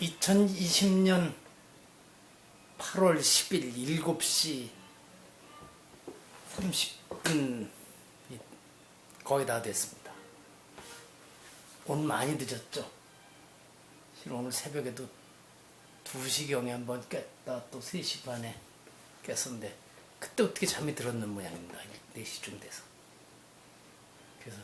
2020년 8월 10일 7시 30분 거의 다 됐습니다. 오늘 많이 늦었죠? 실은 오늘 새벽에도 2시경에 한번 깼다 또 3시 반에 깼었는데 그때 어떻게 잠이 들었는 모양입니다. 4시쯤 돼서. 그래서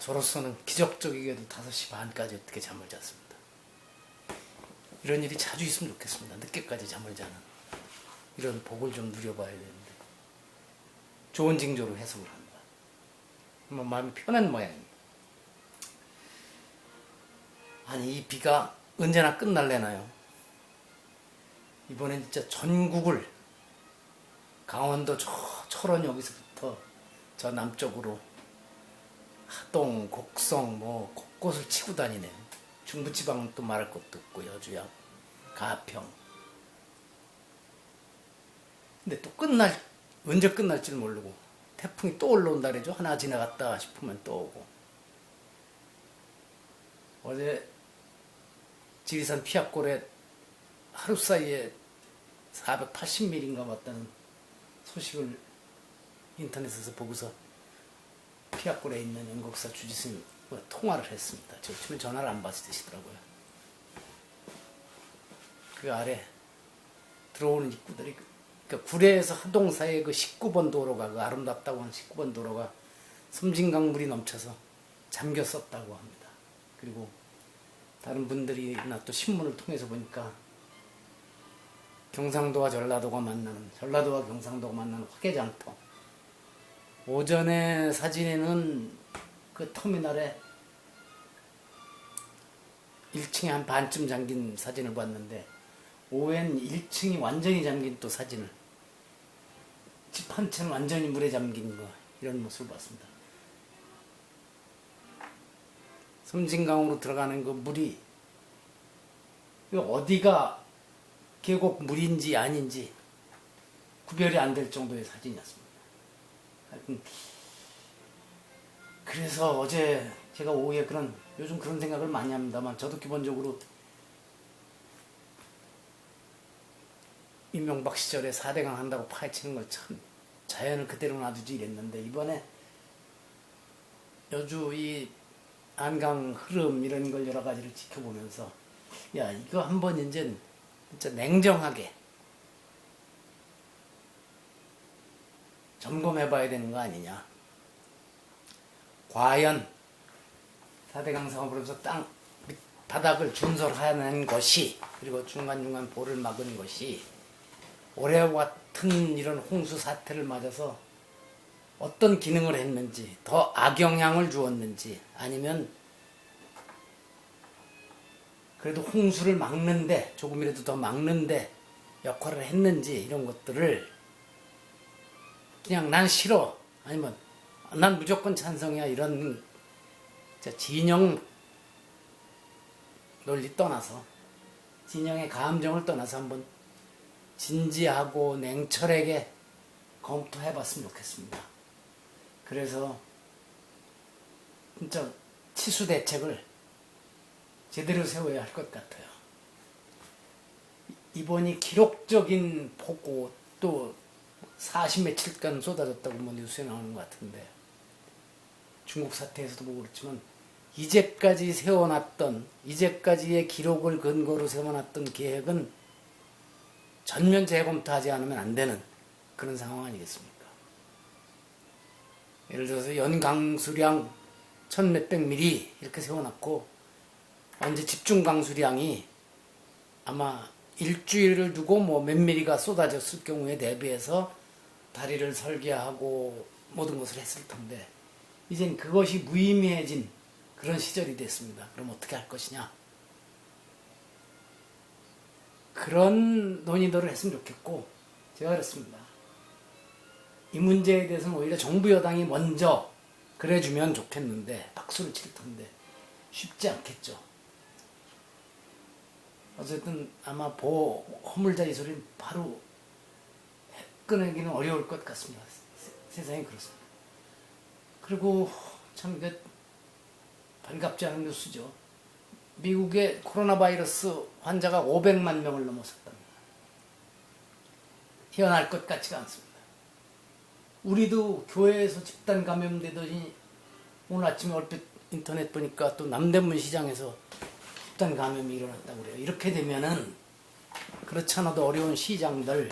저로서는 기적적이게도 5시 반까지 어떻게 잠을 잤습니다. 이런 일이 자주 있으면 좋겠습니다. 늦게까지 잠을 자는 이런 복을 좀 누려봐야 되는데 좋은 징조로 해석을 한다. 뭐 마음이 편한 모양입니다. 아니 이 비가 언제나 끝날래나요? 이번엔 진짜 전국을 강원도 저 철원 여기서부터 저 남쪽으로 하동, 곡성 뭐 곳곳을 치고 다니네. 중부지방은 또 말할 것도 없고 여주야, 가평. 근데 또 끝날 언제 끝날지 모르고 태풍이 또 올라온다 그러죠. 하나 지나갔다 싶으면 또 오고. 어제 지리산 피압골에 하루 사이에 480mm인가 왔다는 소식을 인터넷에서 보고서 피압골에 있는 연극사 주지스님 통화를 했습니다. 저 처음에 전화를 안 받으시더라고요. 그 아래 들어오는 입구들이 그- 그러니까 구례에서 하동 사이의 그 19번 도로가 그 아름답다고 하는 19번 도로가 섬진강물이 넘쳐서 잠겼었다고 합니다. 그리고 다른 분들이나 또 신문을 통해서 보니까 경상도와 전라도가 만나는 전라도와 경상도가 만나는 화개장터 오전에 사진에는 그 터미널에 1층에 한 반쯤 잠긴 사진을 봤는데 오후엔 1층이 완전히 잠긴 또 사진을 집 한 채는 완전히 물에 잠긴 거 이런 모습을 봤습니다. 섬진강으로 들어가는 그 물이 이 어디가 계곡 물인지 아닌지 구별이 안 될 정도의 사진이었습니다. 하여튼 그래서 어제 제가 오후에 그런 요즘 그런 생각을 많이 합니다만 저도 기본적으로 이명박 시절에 4대강 한다고 파헤치는 걸참 자연을 그대로 놔두지 이랬는데 이번에 여주 이 안강 흐름 이런 걸 여러 가지를 지켜보면서 야 이거 한번 이제 진짜 냉정하게 점검해 봐야 되는 거 아니냐. 과연 4대강 사업으로서 땅 밑- 바닥을 준설하는 것이 그리고 중간중간 볼을 막은 것이 올해와 같은 이런 홍수 사태를 맞아서 어떤 기능을 했는지 더 악영향을 주었는지 아니면 그래도 홍수를 막는데 조금이라도 더 막는데 역할을 했는지 이런 것들을 그냥 난 싫어. 아니면 난 무조건 찬성이야 이런 진영 논리 떠나서 진영의 감정을 떠나서 한번 진지하고 냉철하게 검토해 봤으면 좋겠습니다. 그래서 진짜 치수 대책을 제대로 세워야 할 것 같아요. 이번이 기록적인 폭우 또 40 며칠간 쏟아졌다고 뭐 뉴스에 나오는 것 같은데 중국 사태에서도 보고 그렇지만 이제까지 세워놨던 이제까지의 기록을 근거로 세워놨던 계획은 전면 재검토하지 않으면 안 되는 그런 상황 아니겠습니까? 예를 들어서 연강수량 천 몇백 미리 이렇게 세워놨고 언제 집중 강수량이 아마 일주일을 두고 뭐 몇 미리가 쏟아졌을 경우에 대비해서 다리를 설계하고 모든 것을 했을 텐데 이젠 그것이 무의미해진 그런 시절이 됐습니다. 그럼 어떻게 할 것이냐? 그런 논의들을 했으면 좋겠고 제가 그랬습니다. 이 문제에 대해서는 오히려 정부 여당이 먼저 그래주면 좋겠는데 박수를 칠 텐데 쉽지 않겠죠. 어쨌든 아마 보 허물자의 소리는 바로 꺼내기는 어려울 것 같습니다. 세- 세상이 그렇습니다. 그리고 참 이게 반갑지 않은 뉴스죠. 미국의 코로나 바이러스 환자가 500만 명을 넘어섰답니다. 희한할 것 같지가 않습니다. 우리도 교회에서 집단 감염되더니 오늘 아침에 얼핏 인터넷 보니까 또 남대문 시장에서 집단 감염이 일어났다고 그래요. 이렇게 되면은 그렇지 않아도 어려운 시장들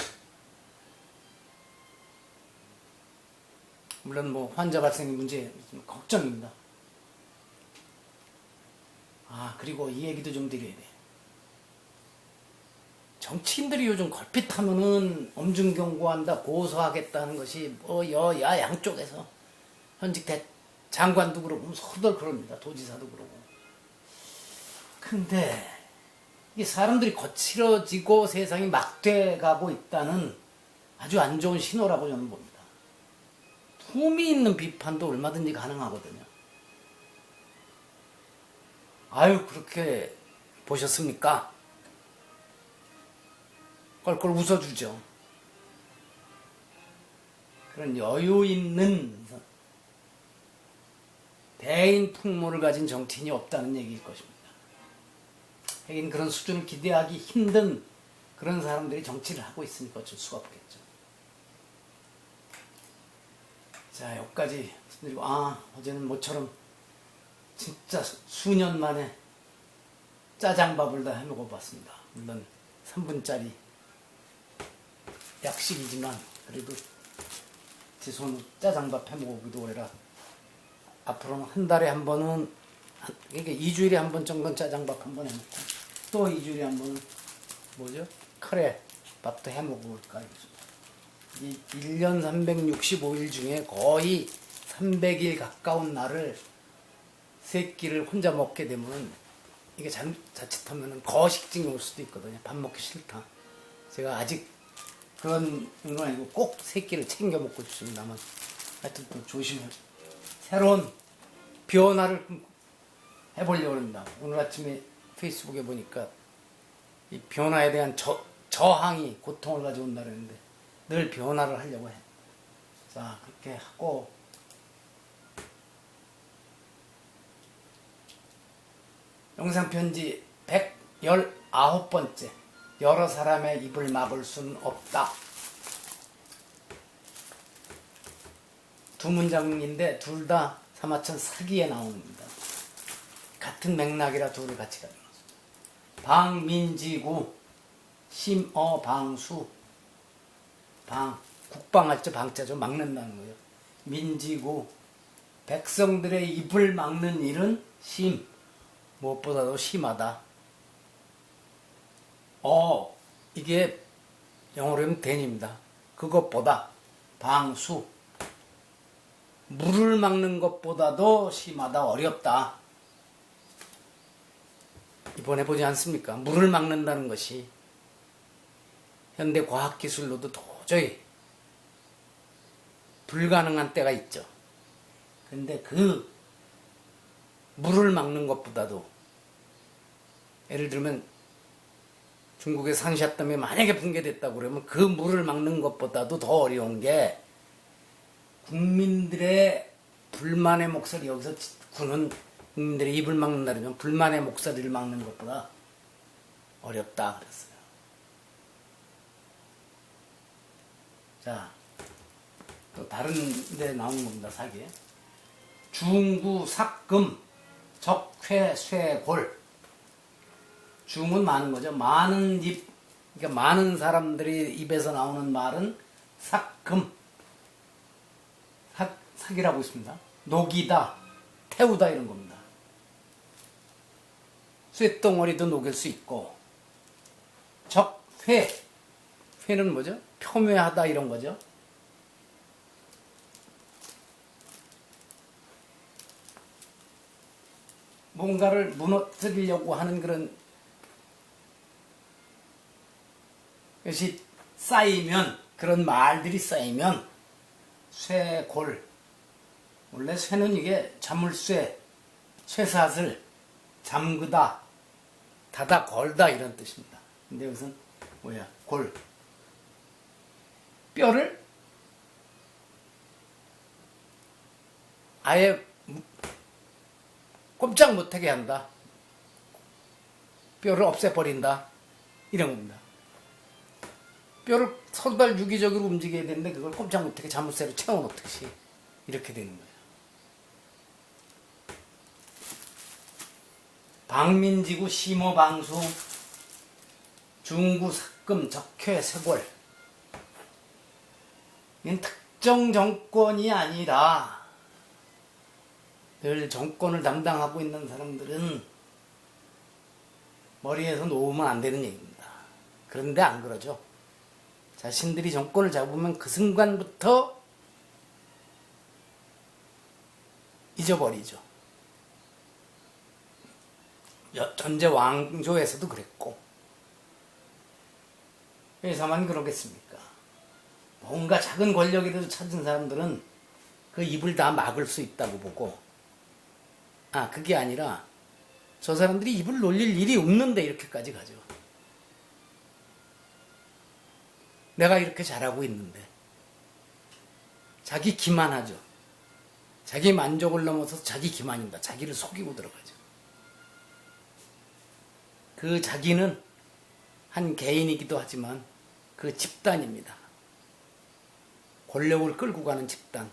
물론 뭐 환자 발생의 문제 좀 걱정입니다. 아 그리고 이 얘기도 좀 드려야 돼. 정치인들이 요즘 걸핏하면은 엄중 경고한다 고소하겠다는 것이 뭐 여야 양쪽에서 현직 대 장관도 그러고 서들 그럽니다 도지사도 그러고 근데 이게 사람들이 거칠어지고 세상이 막돼가고 있다는 아주 안 좋은 신호라고 저는 봅니다. 품이 있는 비판도 얼마든지 가능하거든요. 아유 그렇게 보셨습니까? 껄껄 웃어주죠. 그런 여유 있는 대인 풍모를 가진 정치인이 없다는 얘기일 것입니다. 하긴 그런 수준을 기대하기 힘든 그런 사람들이 정치를 하고 있으니까 어쩔 수가 없겠죠. 자, 여기까지 말씀드리고, 아, 어제는 모처럼 진짜 수년 만에 짜장밥을 다 해먹어 봤습니다. 물론 3분짜리 약식이지만 그래도 제 손으로 짜장밥 해먹어보기도 오래라 앞으로는 한 달에 한 번은 한- 이게 2주일에 한 번 정도는 짜장밥 한 번 해먹고 또 2주일에 한 번은 뭐죠? 카레 밥도 해먹을까 이 1년 365일 중에 거의 300일 가까운 날을 세 끼를 혼자 먹게 되면 이게 자, 자칫하면 거식증이 올 수도 있거든요. 밥 먹기 싫다. 제가 아직 그런 건 아니고 꼭세 끼를 챙겨 먹고 싶습니다만 하여튼 또 조심해. 새로운 변화를 해보려고 합니다. 오늘 아침에 페이스북에 보니까 이 변화에 대한 저, 저항이 고통을 가져온다 그랬는데 늘 변화를 하려고 해. 자, 그렇게 하고 영상 편지 119번째 여러 사람의 입을 막을 수는 없다. 두 문장인데 둘 다 사마천 사기에 나옵니다. 같은 맥락이라 둘을 같이 가져놨습니다. 방민지구 심어방수 방 국방할 때 방자죠 막는다는 거예요. 민지구 백성들의 입을 막는 일은 심 무엇보다도 심하다. 어 이게 영어로 하면 된입니다. 그것보다 방수 물을 막는 것보다도 심하다 어렵다. 이번에 보지 않습니까? 물을 막는다는 것이 현대 과학 기술로도 도저히 불가능한 때가 있죠. 근데 그 물을 막는 것보다도 예를 들면 중국의 상샤댐이 만약에 붕괴됐다고 그러면 그 물을 막는 것보다도 더 어려운 게 국민들의 불만의 목소리 여기서 구는 국민들의 입을 막는다면 불만의 목소리를 막는 것보다 어렵다 그랬어요. 자, 또 다른 데 나오는 겁니다, 사기. 중구, 삭금, 적회, 쇠골. 중은 많은 거죠. 많은 입, 그러니까 많은 사람들이 입에서 나오는 말은 삭금. 삭, 삭이라고 있습니다. 녹이다, 태우다 이런 겁니다. 쇳덩어리도 녹일 수 있고, 적회. 회는 뭐죠? 표묘하다 이런 거죠. 뭔가를 무너뜨리려고 하는 그런 것이 쌓이면 그런 말들이 쌓이면 쇠골 원래 쇠는 이게 자물쇠 쇠사슬 잠그다 닫아 걸다 이런 뜻입니다. 근데 여기서는 뭐야 골 뼈를 아예 꼼짝 못하게 한다. 뼈를 없애버린다. 이런 겁니다. 뼈를 서발 유기적으로 움직여야 되는데 그걸 꼼짝 못하게 자물쇠로 채워놓듯이 이렇게 되는 거예요. 방민지구 심호방수 중구 삭금 적회 세골 특정 정권이 아니라 늘 정권을 담당하고 있는 사람들은 머리에서 놓으면 안 되는 얘기입니다. 그런데 안 그러죠. 자신들이 정권을 잡으면 그 순간부터 잊어버리죠. 여- 전제 왕조에서도 그랬고 회사만 그러겠습니까? 뭔가 작은 권력이라도 찾은 사람들은 그 입을 다 막을 수 있다고 보고 아 그게 아니라 저 사람들이 입을 놀릴 일이 없는데 이렇게까지 가죠. 내가 이렇게 잘하고 있는데 자기 기만하죠. 자기 만족을 넘어서 자기 기만입니다. 자기를 속이고 들어가죠. 그 자기는 한 개인이기도 하지만 그 집단입니다. 권력을 끌고 가는 집단.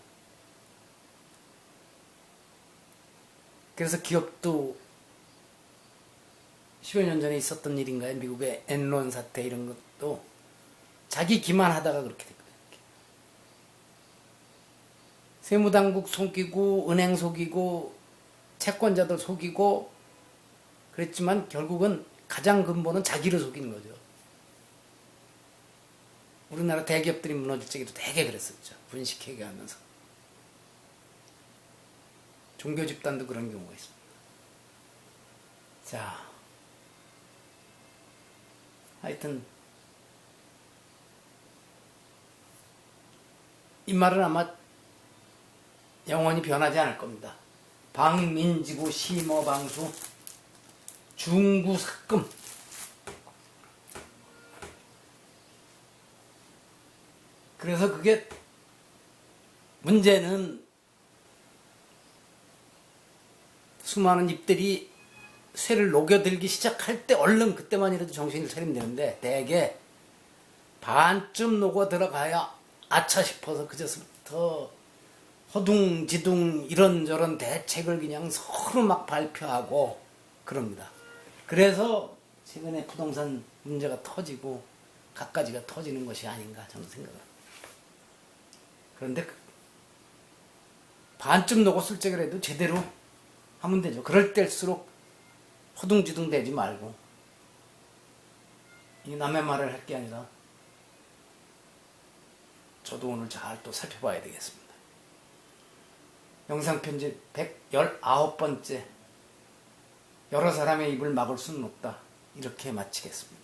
그래서 기업도 10여 년 전에 있었던 일인가요? 미국의 엔론 사태 이런 것도 자기 기만하다가 그렇게 됐거든요. 세무당국 속이고 은행 속이고 채권자들 속이고 그랬지만 결국은 가장 근본은 자기를 속이는 거죠. 우리나라 대기업들이 무너질 적에도 되게 그랬었죠. 분식회계 하면서. 종교 집단도 그런 경우가 있습니다. 자, 하여튼 이 말은 아마 영원히 변하지 않을 겁니다. 방민지구 심어방수 중구삭금 그래서 그게 문제는 수많은 입들이 쇠를 녹여들기 시작할 때 얼른 그때만이라도 정신을 차리면 되는데 대개 반쯤 녹아 들어가야 아차 싶어서 그제서부터 허둥지둥 이런저런 대책을 그냥 서로 막 발표하고 그럽니다. 그래서 최근에 부동산 문제가 터지고 갖가지가 터지는 것이 아닌가 저는 생각을 합니다. 그런데 그 반쯤 녹았을 적이라도 제대로 하면 되죠. 그럴 때일수록 허둥지둥 대지 말고 이 남의 말을 할 게 아니라 저도 오늘 잘 또 살펴봐야 되겠습니다. 영상 편집 119번째 여러 사람의 입을 막을 수는 없다. 이렇게 마치겠습니다.